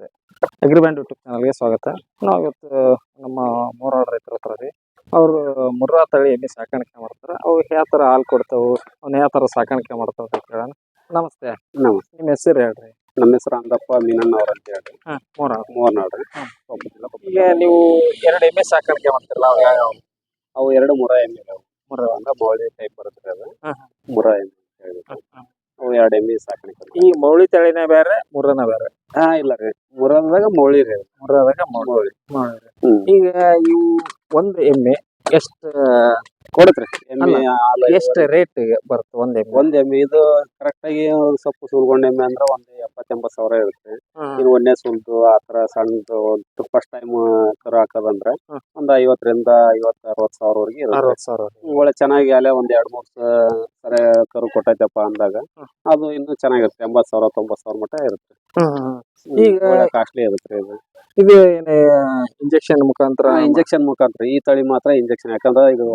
ನಮಸ್ತೆ ಅಗ್ರಿಬ್ಯಾಂಡ್ ಯೂಟ್ಯೂಬ್ ಚಾನಲ್ಗೆ ಸ್ವಾಗತ. ನಾವು ಇವತ್ತು ನಮ್ಮ ಮೂರಾಳ ರೈತರ ಹತ್ರ ರೀ ಅವರು ಮುರ್ರಾ ತಳಿ ಎಮ್ಮೆ ಸಾಕಾಣಿಕೆ ಮಾಡ್ತಾರೆ. ಅವು ಯಾವ ಥರ ಹಾಲು ಕೊಡ್ತಾವು ಅವ್ನ ಯಾವ ಥರ ಸಾಕಾಣಿಕೆ ಮಾಡ್ತಾವ ಅಂತ ಕೇಳೋಣ. ನಮಸ್ತೆ. ನಮಸ್ತೆ. ನಿಮ್ಮ ಹೆಸರು ಹೇಳ್ರಿ. ನಮ್ಮ ಹೆಸರು ಅಂದಪ್ಪ ಮೀನಣ್ಣ ಅವ್ರ ಅಂತ ಹೇಳಿ ಹಾಂ ಮೂರಾಳು ಮೂವರ್ನಾಡ್ರಿ ಈಗ ನೀವು ಎರಡು ಎಮ್ಮೆ ಸಾಕಾಣಿಕೆ ಮಾಡ್ತಿರಲ್ಲ ಅವು ಯಾವ ಅವು ಎರಡು ಮುರ ಎಮ್ಮೆ ಅವು ಮುರ ಅಂದ್ರೆ ಮೌಳಿ ಟೈಪ್ ಬರುತ್ತೆ ಅದು. ಮುರ ಎಮ್ಮೆ ಅಂತ ಹೇಳಿ ಅವು ಎರಡು ಎಮ್ಮೆ ಸಾಕಾಣಿಕೆ. ಈ ಮೌಳಿ ತಳಿನೇ ಬೇರೆ ಮುರ್ರನ ಬೇರೆ? ಹಾ ಇಲ್ಲ ರೀ. ಮುರದಾಗ ಮೌಳಿ ರೀ. ಮೂರದಾಗ ಮೌಳಿ. ಈಗ ಇವು ಒಂದು ಎಮ್ಮೆ ಎಷ್ಟು ಕೊಡತ್ರಿ ಎಮ್ಮೆ ಹಾಲು ಎಷ್ಟು ರೇಟ್ ಬರುತ್ತೆ ಒಂದೇ ಎಮ್ಮೆ? ಒಂದ್ ಎಮ್ಮೆ ಇದು ಕರೆಕ್ಟ್ ಆಗಿ ಸೊಪ್ಪು ಸ್ವಲ್ಪ ಸುಲ್ಗೊಂಡ್ ಎಮ್ಮೆ ಅಂದ್ರೆ ಒಂದ್ ಎಪ್ಪತ್ತೆಂಬತ್ ಸಾವಿರ ಇರುತ್ತೆ. ಇನ್ನು ಒಂದೇ ಸುಲ್ದು ಆತರ ಸಣ್ಣದು ಫಸ್ಟ್ ಟೈಮ್ ಕರು ಹಾಕೋದಂದ್ರೆ. ಒಂದ್ ಐವತ್ತರಿಂದ ಐವತ್ತ ಅರವತ್ ಸಾವಿರವರೆಗೆ ಅರವತ್ತು ಸಾವಿರ ಒಳ್ಳೆ ಚೆನ್ನಾಗಿ ಅಲ್ಲೇ ಒಂದ್ ಎರಡ್ ಮೂರ್ ಸರಿ ಕರು ಕೊಟ್ಟೈತಪ್ಪ ಅಂದಾಗ ಅದು ಇನ್ನು ಚೆನ್ನಾಗಿರುತ್ತೆ. ಎಂಬತ್ ಸಾವಿರ ತೊಂಬತ್ ಸಾವಿರ ಮಟ್ಟ ಇರುತ್ತೆ. ಈಗ- ಕಾಸ್ಟ್ಲಿ ಇರುತ್ತೆ ಇದು. ಇದು ಇಂಜೆಕ್ಷನ್ ಮುಖಾಂತರ ಇಂಜೆಕ್ಷನ್ ಮುಖಾಂತರ. ಈ ತಳಿ ಮಾತ್ರ ಇಂಜೆಕ್ಷನ್ ಯಾಕಂದ್ರೆ ಇದು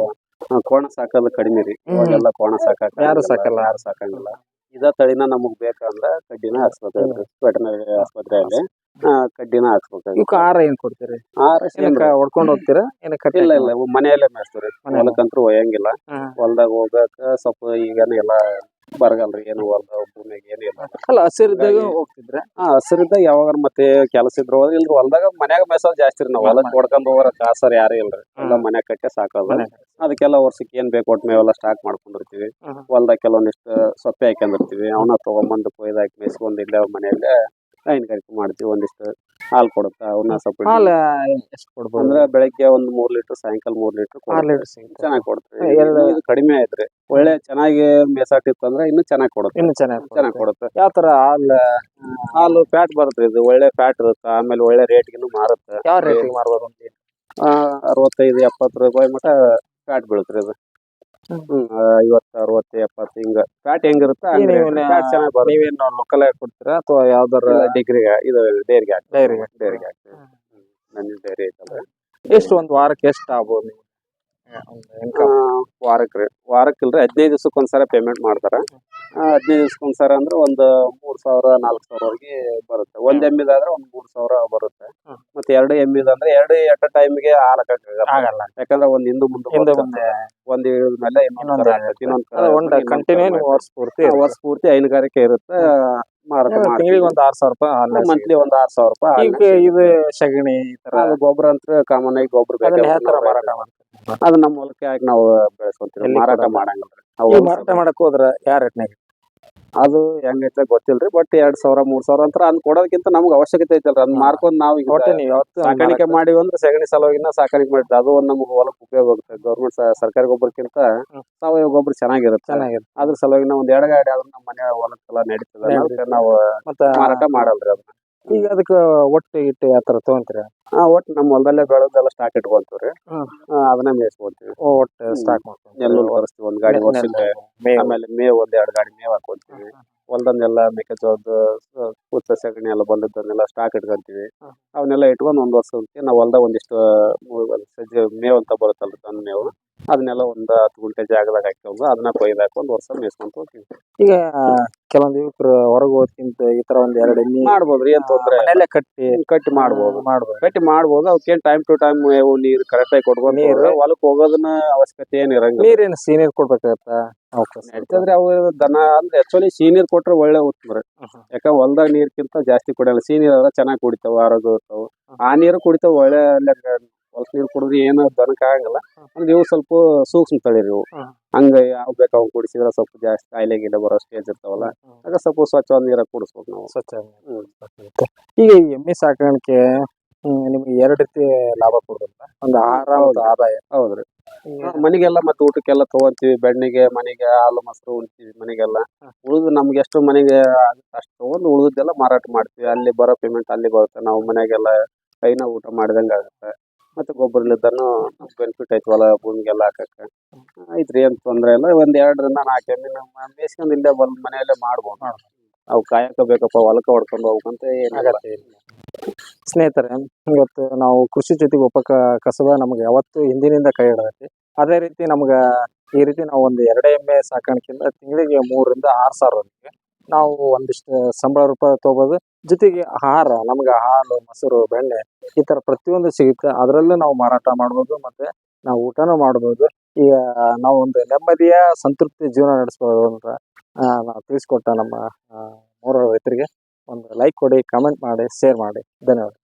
ಕೋಣ ಸಾಕೋದು ಕಡಿಮೆ ರೀ. ಇವಾಗೆಲ್ಲ ಕೋಣ ಸಾಕಾಕ ಯಾರು ಸಾಕಲ್ಲ. ಯಾರು ಸಾಕಂಗಿಲ್ಲ. ಇದ ತಳಿನ ನಮಗ್ ಬೇಕಂದ್ರ ಕಡ್ಡಿನ ಹಾಕ್ಸ್ಬೇಕಾಗುತ್ತೆ ವೆಟನರಿ ಆಸ್ಪತ್ರೆಯಲ್ಲಿ ಕಡ್ಡಿನ ಹಾಕ್ಸ್ಬೇಕಾಗುತ್ತೆ ಇವಕ್ಕೆ ಆಹಾರ ಏನ್ ಕೊಡ್ತೀರಿ? ಆರ ಏನಕ್ಕ ಹೊಡ್ಕೊಂಡು ಹೋಗ್ತೀರಾ? ಏನ ಇಲ್ಲ ಇಲ್ಲ ಮನೆಯಲ್ಲೇ ಮಾಡ್ತೀವಿ ಹೊಲಕ್ಕಂತ್ರ ಹೊಲಕ್ಕಂತೂ ಒಯ್ಯಂಗಿಲ್ಲ. ಹೊಲ್ದಾಗ ಹೋಗಾಕ ಸ್ವಲ್ಪ ಈಗೇನು ಎಲ್ಲ ಬರಗಲ್ರಿ ಏನು ಹೊಲ್ದ ಭೂಮಿಯಾಗ ಏನು ಇಲ್ಲ. ಅಲ್ಲ ಹಸಿರಿದ್ದಾಗ ಹೋಗ್ತಿದ್ರೆ? ಹಾ ಹಸಿರಿದ್ದಾಗ ಯಾವಾಗ ಮತ್ತೆ ಕೆಲಸ ಇದ್ರ ಹೋದ್ರೆ ಇಲ್ರಿ ಹೊಲ್ದಾಗ ಮನ್ಯಾಗ ಜಾಸ್ತಿ ರೀ ನಾವು. ಹೊಲಕ್ ಹೊಡ್ಕೊಂಡ್ ಹೋಗೋರ ಕಾಸರ್ ಯಾರು ಇಲ್ರಿ. ಎಲ್ಲ ಮನ್ಯಾಗ ಕಟ್ಟೆ ಸಾಕಲ್ಲ ಅದಕ್ಕೆಲ್ಲ ವರ್ಷಕ್ಕೆ ಏನ್ ಬೇಕು ಒಟ್ಟು ಮೇವೆಲ್ಲ ಸ್ಟಾಕ್ ಮಾಡ್ಕೊಂಡಿರ್ತೀವಿ. ಹೊಲ್ದಾಗ ಕೆಲವೊಂದಿಷ್ಟು ಸೊಪ್ಪೆ ಹಾಕೊಂಡಿರ್ತೀವಿ. ಅವನ್ನ ತಗೊಂಬಂದು ಕೊಯ್ದಾಕಿ ಮೇಯ್ಸ್ಕೊಂಡ್ ಇಲ್ಲೇ ಮನೆಯಲ್ಲೇ ಹೈನುಗಾರಿಕೆ ಮಾಡ್ತೀವಿ? ಒಂದಿಷ್ಟು ಹಾಲು ಕೊಡುತ್ತೆ? ಅವನ್ನ ಹಾಲು ಎಷ್ಟು ಕೊಡ್ಬೋದು? ಅಂದ್ರೆ ಬೆಳಗ್ಗೆ ಒಂದು ಮೂರ್ ಲೀಟರ್ ಸಾಯಂಕಾಲ ಮೂರ್ ಲೀಟರ್ ಆರು ಲೀಟರ್ ಸಿಗುತ್ತೆ. ಚೆನ್ನಾಗಿ ಕೊಡುತ್ತೆ ಹಾ, ಎರಡು- ಇದು ಕಡಿಮೆ ಆಯ್ತ್ರಿ. ಒಳ್ಳೆ ಚೆನ್ನಾಗಿ ಮೇಸಾಟಿತ್ತು ಅಂದ್ರೆ ಇನ್ನು ಚೆನ್ನಾಗಿ ಕೊಡುತ್ತೆ. ಇನ್ನು ಚೆನ್ನಾಗಿ ಚೆನ್ನಾಗಿ ಕೊಡುತ್ತೆ. ಯಾವ ತರ ಹಾಲು ಹಾಲು ಫ್ಯಾಟ್ ಬರುತ್ತೆ ಇದು. ಒಳ್ಳೆ ಫ್ಯಾಟ್ ಇರುತ್ತೆ. ಆಮೇಲೆ ಒಳ್ಳೆ ರೇಟ್ಗಿನ್ನು ಮಾರುತ್ತೆ. ಯಾವ ರೇಟಿಗೆ ಮಾರ್ಬೋದು ಅಂತ ಅರವತ್ತೈದು ಎಪ್ಪತ್ತು ರೂಪಾಯಿ ಮಟ್ಟ ಫ್ಯಾಟ್ ಬೀಳುತ್ತೆ ಇದು. ಐವತ್ತು ಅರವತ್ತು. ಫ್ಯಾಟ್ ಹೆಂಗಿರುತ್ತೆ ನೀವೇನು ಲೋಕಲ್ ಆಗಿ ಕೊಡ್ತೀರಾ ಅಥವಾ ಯಾವ್ದಾರ ಡಿಗ್ರಿ ಇದು ಡೈರಿಗೆ ಹಾಕ್ತೀವಿ. ಡೈರಿಗೆ ಡೈರಿಗೆ ಹಾಕ್ತೀವಿ. ನನ್ನ ಡೈರಿ ಐತಲ್ಲ ಎಷ್ಟು ಒಂದು ವಾರಕ್ಕೆ ಎಷ್ಟು ಆಗ್ಬೋದು ನೀವು ಒಂದು ರೀ. ವಾರಕ್ಕೆ ಇಲ್ರಿ ಹದಿನೈದು ದಿವ್ಸಕ್ಕೆ ಒಂದ್ಸಲ ಪೇಮೆಂಟ್ ಮಾಡ್ತಾರ. ಹದಿನೈದು ದಿವ್ಸಕ್ಕೆ ಒಂದ್ಸಲ ಅಂದ್ರೆ ಒಂದು ಮೂರ್ ಸಾವಿರ ನಾಲ್ಕು ಸಾವಿರವರೆಗೆ ಬರುತ್ತೆ. ಒಂದ್ ಎಮ್ಮಿದಾದ್ರೆ ಒಂದ್ ಮೂರ್ ಸಾವಿರ ಬರುತ್ತೆ. ಹ್ಮ್. ಎಮ್ಮೆ ಅಂದ್ರೆ ಎರಡು ಎಟ್ ಟೈಮ್ಗೆ ಹಾಲ್ ಆಗಲ್ಲ. ಯಾಕಂದ್ರೆ ಒಂದ್ ಹಿಂದೂ ಮುಂದೆ ಹಿಂದೆ. ಮುಂದೆ ಒಂದ್ ಮೇಲೆ ಇನ್ನೊಂದ್ ಕಂಟಿನ್ಯೂ ವರ್ಷ ಪೂರ್ತಿ ವರ್ಷ ಪೂರ್ತಿ ಹೈನುಗಾರಿಕೆ ಇರುತ್ತೆ. ತಿಂಗಳಿಗೆ ಒಂದು ಆರು ಸಾವಿರ ರೂಪಾಯಿ ಮಂತ್ಲಿ ಒಂದ್ ಆರ್ ಸಾವಿರ ರೂಪಾಯಿ ಇದು ಸಗಣಿ ಗೊಬ್ಬರ ಅಂತ ಕಾಮನ್ ಆಗಿ ಗೊಬ್ಬರ ಮಾರಾಟ ಅದು ನಮ್ಮ ಹೊಲಕ್ಕೆ ಹಾಕಿ ನಾವು ಬೆಳೆಸ್ಕೊಂತೀವಿ. ಮಾರಾಟ ಮಾಡಂಗಿಲ್ಲ. ಮಾರಾಟ ಮಾಡಕ್ ಹೋದ್ರ ಯಾವ ರೇಟ್ನಾಗ? ಅದು ಹೆಂಗೈತೆ ಗೊತ್ತಿಲ್ರಿ ಬಟ್ ಎರಡ್ ಸಾವಿರ ಮೂರ್ ಸಾವಿರ ಅಂತ ಅದ್ ಕೊಡೋದಕ್ಕಿಂತ ನಮ್ಗೆ ಅವಶ್ಯಕತೆ ಐತಲ್ರಿ ಅದ್ ಮಾರ್ಕೊಂಡ್ ನಾವು ಸಾಕಾಣಿಕೆ ಮಾಡಿವಿ ಅಂದ್ರೆ ಸಗಣಿ ಸಲುವಾಗಿನ ಸಾಕಾಣಿಕೆ ಮಾಡಿದ್ವಿ. ಅದು ಒಂದ್ ನಮ್ಗೆ ಹೊಲಕ್ಕೆ ಉಪಯೋಗ ಆಗುತ್ತೆ. ಗೌರ್ಮೆಂಟ್ ಸರ್ಕಾರಿ ಗೊಬ್ಬರಕ್ಕಿಂತ. ಸಾವಯವ ಗೊಬ್ಬರ ಚೆನ್ನಾಗಿರುತ್ತೆ. ಚೆನ್ನಾಗಿರುತ್ತೆ. ಅದ್ರ ಸಲುವಾಗಿ ಒಂದ್ ಎರಡ್ ಗಾಡಿ ಆದ್ರೂ ನಮ್ಮ ಮನೆ ಹೊಲಕ್ಕೆಲ್ಲ ನಡೀತದೆ. ನಾವು ಮಾರಾಟ ಮಾಡಲ್ರಿ ಅದನ್ನ. ಈಗ ಅದಕ್ಕೆ ಒಟ್ಟು ಇಟ್ಟು ಯಾವ ತರ ತಗೊಂತೀರ ಆ, ಒಟ್ಟು ನಮ್ಮ ಹೊಲದಲ್ಲೇ ಬೆಳೆದೆಲ್ಲ ಸ್ಟಾಕ್ ಇಟ್ಕೊಂತೀವ್ರಿ ಹ್ಮ್. ಆ, ಅದನ್ನ ಮೇಯಿಸ್ಕೊಂತೀವಿ ಒಟ್ಟು ಸ್ಟಾಕ್ ನೆಲ್ಲು ತರಿಸ್ತೀವಿ ಒಂದ್ ಗಾಡಿ ವರ್ಷಕ್ಕೆ. ಆಮೇಲೆ ಮೇವ್ ಒಂದ್ ಎರಡ್ ಗಾಡಿ ಮೇವ್ ಹಾಕೊಂತೀವಿ ಹೊಲ್ದನ್ನೆಲ್ಲ ಮೆಕ್ಕೆಜೋಳದ ಕೂತ ಸಗಣಿ ಎಲ್ಲ ಬಂದದ್ದನ್ನೆಲ್ಲ ಸ್ಟಾಕ್ ಇಟ್ಕೊಂತೀವಿ ಹ್ಮ್. ಅವನ್ನೆಲ್ಲ ಇಟ್ಕೊಂಡು ಒಂದ್ ವರ್ಷ ನಾವು ಹೊಲ್ದಾಗ ಒಂದಿಷ್ಟು ಮೂ- ಒಂದ್ ಸಜ್ಜೆ ಮೇವ್ ಅಂತ ಬರುತ್ತಲ್ಲ ದನ ಮೇವು. ಅದನ್ನೆಲ್ಲ ಒಂದ್ ಹತ್ತು ಗುಂಟೆ ಜಾಗದಾಗ ಹಾಕೊಂಡು ಅದನ್ನ ಕೊಯ್ದು ಹಾಕೊಂಡು ಒಂದ್ ವರ್ಷ ಮೇಯ್ಸ್ಕೊಂತ ಹೋಗ್ತೀವಿ. ಈಗ ಕೆಲವೊಂದು ಯುವಕರು ಹೊರಗೆ ಹೋದ್ಕಿಂತ ಈ ತರ ಒಂದ್ ಎರಡು ಎಣ್ಣೆ ಮಾಡ್ಬೋದ್ರಿ ಏನ್ ತೊಂದ್ರೆ. ಮನೆಯಲ್ಲೇ ಕಟ್ಟಿ ಕಟ್ಟಿ ಮಾಡ್ಬೋದು. ಮಾಡ್ಬೋದು. ಕಟ್ಟಿ ಮಾಡ್ಬೋದು. ಅವಕ್ಕೇನ್ ಟೈಮ್ ಟು ಟೈಮ್ ನೀರು ಕರೆಕ್ಟ್ ಆಗಿ ಕೊಡ್ಬೋದು ನೀರು. ನೀರು ಹೊಲಕ್ ಹೋಗೋದನ್ನ ಅವಶ್ಯಕತೆ ಏನ್ ಇರಂಗಿಲ್ಲ. ನೀರೇನು ಸೀನಿಯರ್ ಕೊಡ್ಬೇಕಾಗತ್ತ? ಯಾಕಂದ್ರೆ ಅವು ದನ ಅಂದ್ರೆ ಆಕ್ಚುಲಿ ಸೀನಿಯರ್ ಕೊಟ್ರೆ ಒಳ್ಳೆ ಉತ್ತಮ ಯಾಕಂದ್ರೆ ಹೊಲದಾಗ ನೀರ್ಕಿಂತ ಜಾಸ್ತಿ ಕುಡಿಯಲ್ಲ. ಸೀನಿಯರ್ ನೀರ್ ಚೆನ್ನಾಗಿ ಕುಡಿತಾವ ಆರೋಗ್ಯ ಇರ್ತಾವ ಆ ನೀರು ಕುಡಿತಾವ ಒಳ್ಳೆ ಹೊಲಸ ನೀರು ಕುಡಿದ್ರೆ ಏನು ದನಕ್ಕೆ ಆಗಂಗಿಲ್ಲ. ಅಂದ್ರೆ ಇವು ಸ್ವಲ್ಪ ಸೂಕ್ಷ್ಮ ತಳಿರಿ ಇವು. ಹಂಗ ಯಾವ ಬೇಕು ಅವು ಕುಡಿಸಿದ್ರೆ ಸ್ವಲ್ಪ ಜಾಸ್ತಿ ಕಾಯಿಲೆ ಗಿಡ ಬರೋ ಸ್ಟೇಜ್ ಇರ್ತಾವಲ್ಲ ಆಗ ಸ್ವಲ್ಪ ಸ್ವಚ್ಛವಾದ ನೀರಾಗ ಕುಡಿಸ್ಬೇಕು ನಾವು. ಸ್ವಚ್ಛ. ಈಗ ಈ ಎಮ್ಮೆ ಸಾಕಾಣಿಕೆ ನಿಮ್ಗೆ ಎರಡು ರೀತಿ ಲಾಭ ಕೊಡುದಿಲ್ಲ. ಒಂದು ಆಹಾರ ಆದಾಯ. ಹೌದ್ರಿ ಮನೆಗೆಲ್ಲ ಮತ್ತೆ ಊಟಕ್ಕೆಲ್ಲ ತಗೊಂತೀವಿ. ಬೆಣ್ಣೆಗೆ ಮನೆಗೆ ಹಾಲು ಮೊಸರು ಉಣ್ತೀವಿ ಮನೆಗೆಲ್ಲ. ಉಳಿದು ನಮ್ಗೆ ಎಷ್ಟು ಮನೆಗೆ ಅಷ್ಟು ತಗೊಂಡು ಉಳಿದೆಲ್ಲ ಮಾರಾಟ ಮಾಡ್ತೀವಿ. ಅಲ್ಲಿ ಬರೋ ಪೇಮೆಂಟ್ ಅಲ್ಲಿ ಬರುತ್ತೆ. ನಾವು ಮನೆಗೆಲ್ಲ ಕೈನ ಊಟ ಮಾಡಿದಂಗೆ ಆಗುತ್ತೆ. ಮತ್ತೆ ಗೊಬ್ಬರ ಇಲ್ಲದನ್ನು ಬೆನಿಫಿಟ್ ಐತಿ ಹೊಲ ಭೂಮಿಗೆಲ್ಲ ಹಾಕಕ್ಕೆ. ಐತ್ರಿ ಏನು ತೊಂದರೆ ಇಲ್ಲ. ಒಂದ್ ಎರಡರಿಂದ ನಾಲ್ಕು ಎಮ್ಮಿನ ಮೇಯ್ಸ್ಕೊಂಡ್ ಇಲ್ಲೇ ಬಂದ್ ಮನೆಯಲ್ಲೇ ಮಾಡ್ಬೋದು. ಅವು ಕಾಯಕ ಬೇಕಪ್ಪ ಹೊಲಕ್ಕೆ ಹೊಡ್ಕೊಂಡು ಹೋಗ್ಬೇಕಂತ ಏನಾಗತ್ತೆ. ಸ್ನೇಹಿತರೆ ಇವತ್ತು ನಾವು ಕೃಷಿ ಜೊತೆಗೆ ಉಪಕ ಕಸಬ ನಮ್ಗೆ ಯಾವತ್ತು ಹಿಂದಿನಿಂದ ಕೈ ಹಿಡದೈತಿ. ಅದೇ ರೀತಿ ನಮ್ಗೆ ಈ ರೀತಿ ನಾವು ಒಂದು ಎರಡು ಎಮ್ಮೆ ಸಾಕಾಣಿಕೆಯಿಂದ ತಿಂಗಳಿಗೆ ಮೂರರಿಂದ ಆರು ಸಾವಿರ ನಾವು ಒಂದಿಷ್ಟು ಸಂಬಳ ರೂಪಾಯಿ ತಗೋಬೋದು. ಜೊತೆಗೆ ಆಹಾರ, ನಮ್ಗೆ ಹಾಲು, ಮೊಸರು, ಬೆಣ್ಣೆ ಈ ತರ ಪ್ರತಿಯೊಂದು ಸಿಗುತ್ತೆ. ಅದರಲ್ಲೂ ನಾವು ಮಾರಾಟ ಮಾಡ್ಬೋದು ಮತ್ತೆ ನಾವು ಊಟನೂ ಮಾಡ್ಬೋದು. ಈಗ ನಾವು ಒಂದು ನೆಮ್ಮದಿಯ, ಸಂತೃಪ್ತಿ ಜೀವನ ನಡೆಸ್ಬೋದು ಅಂತ ನಾವು ತಿಳಿಸ್ಕೊಟ್ಟ ನಮ್ಮ ಮೂರು ರೈತರಿಗೆ ಒಂದು ಲೈಕ್ ಕೊಡಿ ಕಮೆಂಟ್ ಮಾಡಿ ಶೇರ್ ಮಾಡಿ. ಧನ್ಯವಾದ.